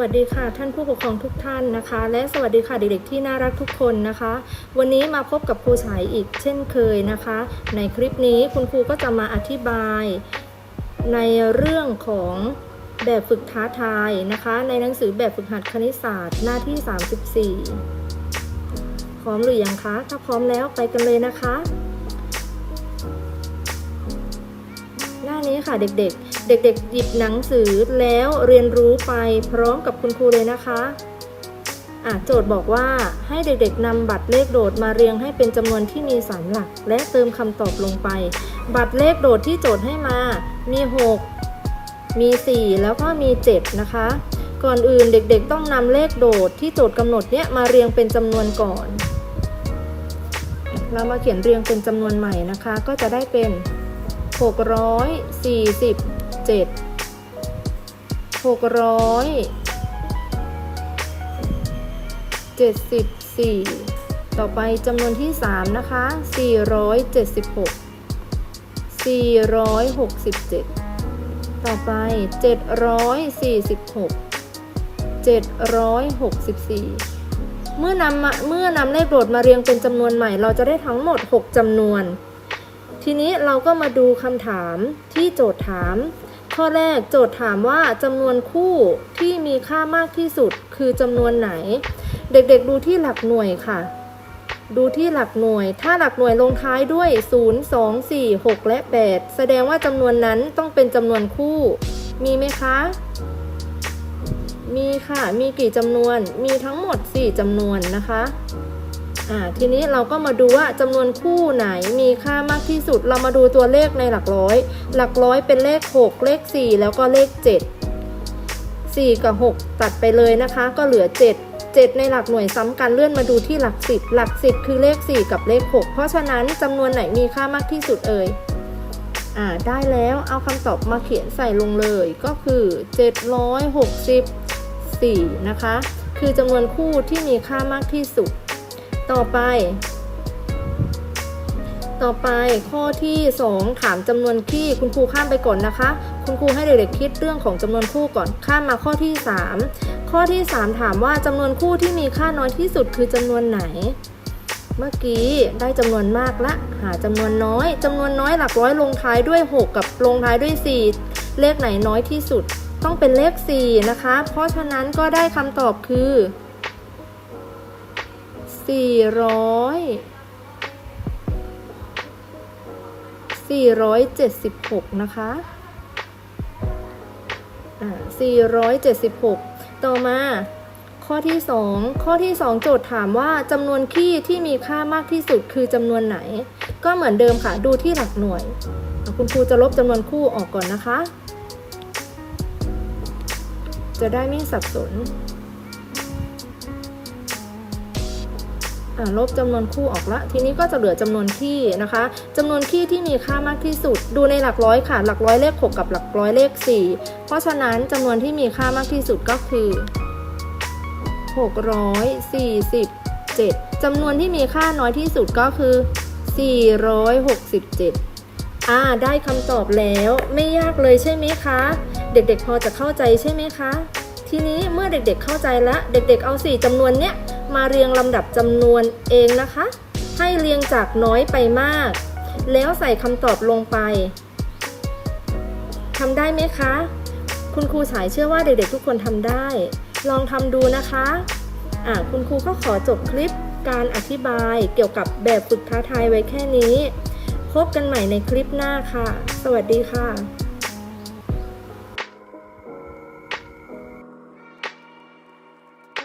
วัสดีค่ะ ท่านผู้ปกครองทุกท่านนะคะ และสวัสดีค่ะเด็กๆที่น่ารักทุกคนนะคะ วันนี้มาพบกับครูสายอีกเช่นเคยนะคะ ในคลิปนี้คุณครูก็จะมาอธิบาย ในเรื่องของแบบฝึกท้าทายนะคะ ในหนังสือแบบฝึกหัดคณิตศาสตร์หน้าที่ 34 พร้อมหรือยังคะถ้าพร้อมแล้วไปกันเลยนะคะ หน้านี้ค่ะเด็กๆ เด็กๆหยิบหนังสือแล้วเรียนรู้ไปพร้อมกับคุณครูเลยนะคะะโจทย์บอกว่าให้เด็กๆนำบัตรเลขโดดมาเรียงให้เป็นจำนวนที่มีสามหลัก และเติมคำตอบลงไป บัตรเลขโดดที่โจทย์ให้มา มี 6 มี 4 แล้วก็มี 7 นะคะ ก่อนอื่นเด็กๆต้องนำเลขโดดที่โจทย์กำหนดเนี้ยมาเรียงเป็นจำนวนก่อน เรามาเขียนเรียงเป็นจำนวนใหม่นะคะ ก็จะได้เป็น 647 674ต่อไปจำนวนที่3นะคะ476 467ต่อไป746 764เมื่อนำเมื่อนำเลขโดดมาเรียงเป็นจำนวนใหม่ เราจะได้ทั้งหมด 6จำนวน ทีนี้เราก็มาดูคำถามที่โจทย์ถาม ข้อแรกโจทย์ถามว่าจำนวนคู่ที่มีค่ามากที่สุดคือจำนวนไหน เด็กๆดูที่หลักหน่วยค่ะ ดูที่หลักหน่วย ถ้าหลักหน่วยลงท้ายด้วย 0 2 4 6 และ 8 แสดงว่าจำนวนนั้นต้องเป็นจำนวนคู่ มีไหมคะ มีค่ะ มีกี่จำนวน มีทั้งหมด 4จำนวนนะคะ ทีนี้เราก็มาดูว่าจำนวนคู่ไหนมีค่ามากที่สุด เรามาดูตัวเลขในหลักร้อย หลักร้อยเป็นเลข 6 เลข 4 แล้วก็เลข 7 4 กับ 6 ตัดไปเลยนะคะ ก็เหลือ 7 7 ในหลักหน่วยซ้ำกันเลื่อนมาดูที่หลัก 10 หลัก 10 คือเลข 4 กับเลข 6 เพราะฉะนั้นจำนวนไหนมีค่ามากที่สุดเอ่ยอ่าได้แล้วเอาคำตอบมาเขียนใส่ลงเลยก็คือ 764 นะคะ คือจำนวนคู่ที่มีค่ามากที่สุด ต่อไป ต่อไปข้อที่ 2 ถามจำนวนคี่คุณครูข้ามไปก่อนนะคะ คุณครูให้เด็กๆคิดเรื่องของจำนวนคู่ก่อนข้ามมาข้อที่ 3 ข้อที่ 3 ถามว่าจำนวนคู่ที่มีค่าน้อยที่สุดคือจำนวนไหนเมื่อกี้ได้จำนวนมากละ หาจำนวนน้อยจำนวนน้อยหลักร้อยลงท้ายด้วย 6 กับลงท้ายด้วย 4 เลขไหนน้อยที่สุด ต้องเป็นเลข 4 นะคะ เพราะฉะนั้นก็ได้คำตอบคือ สี่ร้อยสี่ร้อยเจ็ดสิบหกนะคะอ่าสี่ร้อยเจ็ดสิบหกต่อมาข้อที่สองข้อที่สองโจทย์ถามว่าจำนวนคี่ที่มีค่ามากที่สุดคือจำนวนไหน ก็เหมือนเดิมค่ะ ดูที่หลักหน่วย คุณครูจะลบจำนวนคู่ออกก่อนนะคะ จะได้ไม่สับสน ลบจำนวนคู่ออกละ ทีนี้ก็จะเหลือจำนวนคี่นะคะจำนวนคี่ที่มีค่ามากที่สุด ดูในหลักร้อยค่ะ หลักร้อยเลข 6 กับหลักร้อยเลข 4 เพราะฉะนั้นจำนวนที่มีค่ามากที่สุดก็คือ 647จำนวนที่มีค่าน้อยที่สุดก็คือ 467 อ่า ได้คำตอบแล้วไม่ยากเลยใช่ไหมคะ เด็กๆพอจะเข้าใจใช่ไหมคะ ทีนี้เมื่อเด็กๆเข้าใจแล้วเด็กๆเอา 4จำนวนเนี้ยมาเรียงลำดับจำนวนเองนะคะ ให้เรียงจากน้อยไปมาก แล้วใส่คำตอบลงไปทำได้ไหมคะ คุณครูสายเชื่อว่าเด็กๆทุกคนทำได้ ลองทำดูนะคะอะคุณครูก็ขอจบคลิปการอธิบายเกี่ยวกับแบบฝึกท้าทายไว้แค่นี้ พบกันใหม่ในคลิปหน้าค่ะ สวัสดีค่ะ